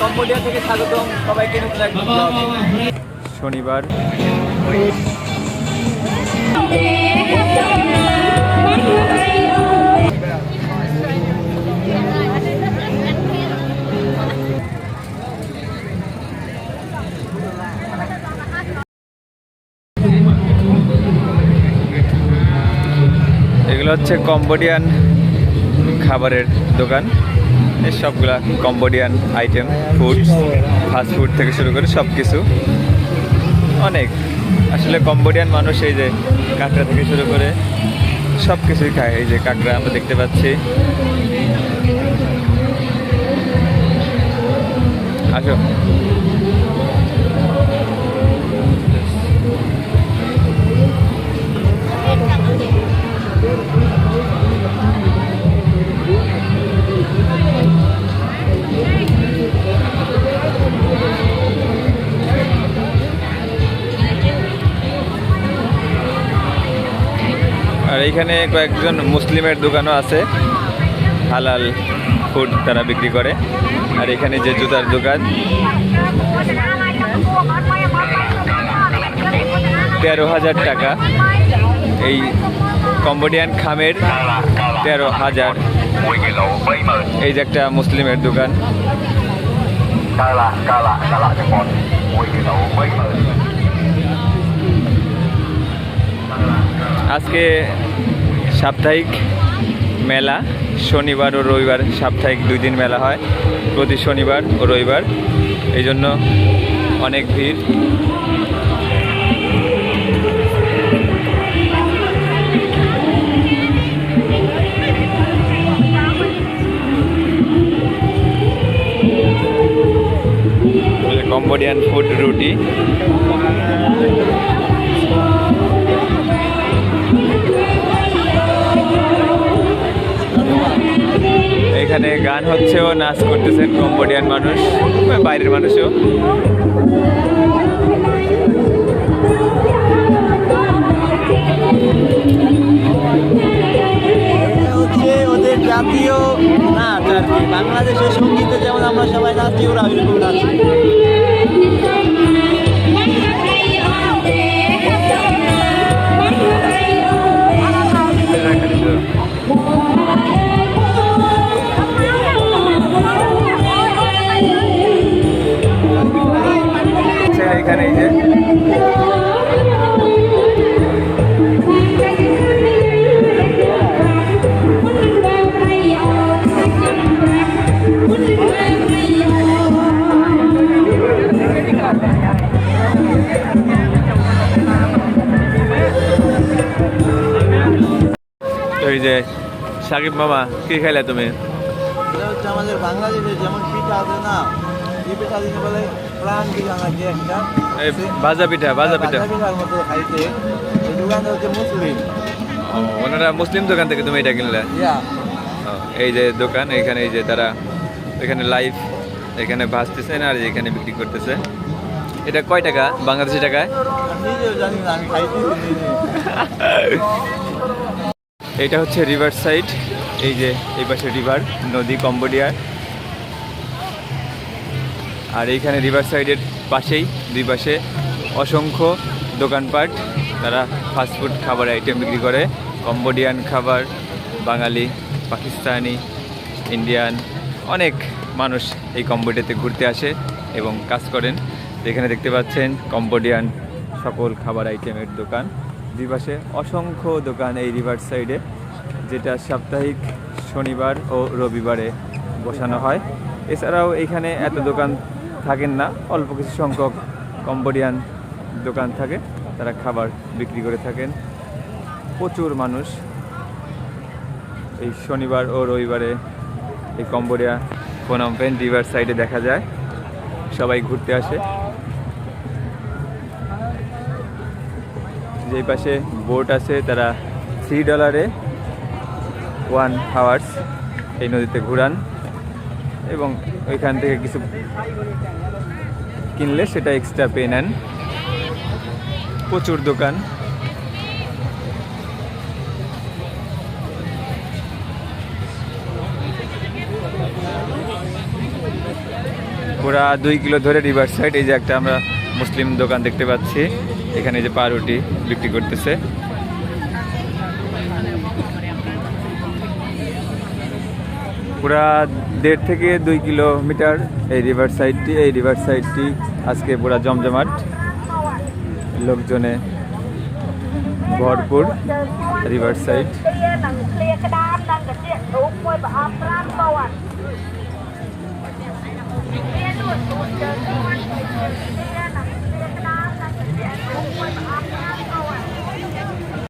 Cambodia থেকে স্বাগতম। সবাইকে নতুন এক শনিবার। এগুলো হচ্ছে কম্বোডিয়ান খাবারের দোকান। সবগুলা Cambodian item food fast food থেকে শুরু করে সব কিছু অনেক। আসলে কম্বোডিয়ান মানুষ এই যে কাঁকড়া থেকে শুরু করে সব কিছুই খায়। এই যে কাঁকড়া আমরা দেখতে পাচ্ছি। আর এইখানে কয়েকজন মুসলিমের দোকানও আছে। হালাল ফুড তারা বিক্রি করে। আর এখানে যে জুতার দোকান। তেরো হাজার টাকা। এই কম্বোডিয়ান খামের তেরো হাজার। এই যে একটা মুসলিমের দোকান। আজকে সাপ্তাহিক মেলা, শনিবার ও রবিবার, সাপ্তাহিক দুই দিন মেলা হয়। প্রতি শনিবার ও রবিবার। এই জন্য অনেক ভিড়। কম্বোডিয়ান ফুড রুটি এখানে গান হচ্ছে ও নাচ করতেছেন কম্বোডিয়ান মানুষ বাইরের মানুষও। ওদের জাতীয় নাচ আর কি। বাংলাদেশের সঙ্গীতে যেমন আমরা সবাই নাচি, ওরা ওইরকম নাচে এই যে সাকিব মামা, কি খাইলে তুমি? আমাদের বাংলাদেশে যেমন পিঠা আছে না, এই পিঠা দিতে বলে প্রাণ একটা ভাজা পিঠা ভাজা পিঠা ভাজা মতো খাইতে এই দোকানটা হচ্ছে মুসলিম ওনারা মুসলিম দোকান থেকে তুমি এটা কিনলে? এই যে দোকান এখানে এই যে তারা এখানে লাইভ এখানে ভাজতেছেন আর এখানে বিক্রি করতেছে। এটা কয় টাকা? বাংলাদেশি টাকায়? এটা হচ্ছে রিভার সাইড এই যে এই পাশে রিভার নদী কম্বোডিয়ার আর এইখানে রিভার সাইডের পাশেই, দুই পাশে অসংখ্য দোকানপাট। তারা ফাস্টফুড খাবার আইটেম বিক্রি করে। কম্বোডিয়ান খাবার, বাঙালি, পাকিস্তানি ইন্ডিয়ান অনেক মানুষ এই কম্বোডিয়াতে ঘুরতে আসে এবং কাজ করেন। এখানে দেখতে পাচ্ছেন কম্বোডিয়ান সকল খাবার আইটেমের দোকান। দুই পাশে অসংখ্য দোকান এই রিভার সাইডে, যেটা সাপ্তাহিক শনিবার ও রবিবারে বসানো হয়। এছাড়াও এখানে এত দোকান থাকেন না। অল্প কিছু সংখ্যক কম্বোডিয়ান দোকান থাকে, তারা খাবার বিক্রি করে থাকেন। প্রচুর মানুষ এই শনিবার ও রবিবারে এই কম্বোডিয়া ফোনামপেন রিভার সাইডে দেখা যায়। সবাই ঘুরতে আসে। যেই পাশে বোট আছে, তারা থ্রি ডলারে ওয়ান আওয়ার্স এই নদীতে ঘুরান। এবং ওইখান থেকে কিছু কিনলে সেটা এক্সট্রা পে নেন। প্রচুর দোকান। পুরা দুই কিলো ধরে রিভার সাইড এই যে একটা আমরা মুসলিম দোকান দেখতে পাচ্ছি। এখানে যে পাউরুটি বিক্রি করতেছে। পুরা দেড় থেকে দুই কিলোমিটার। এই রিভার সাইডটি এই রিভার সাইডটি আজকে পুরা জমজমাট। লোকজনে ভরপুর রিভার সাইড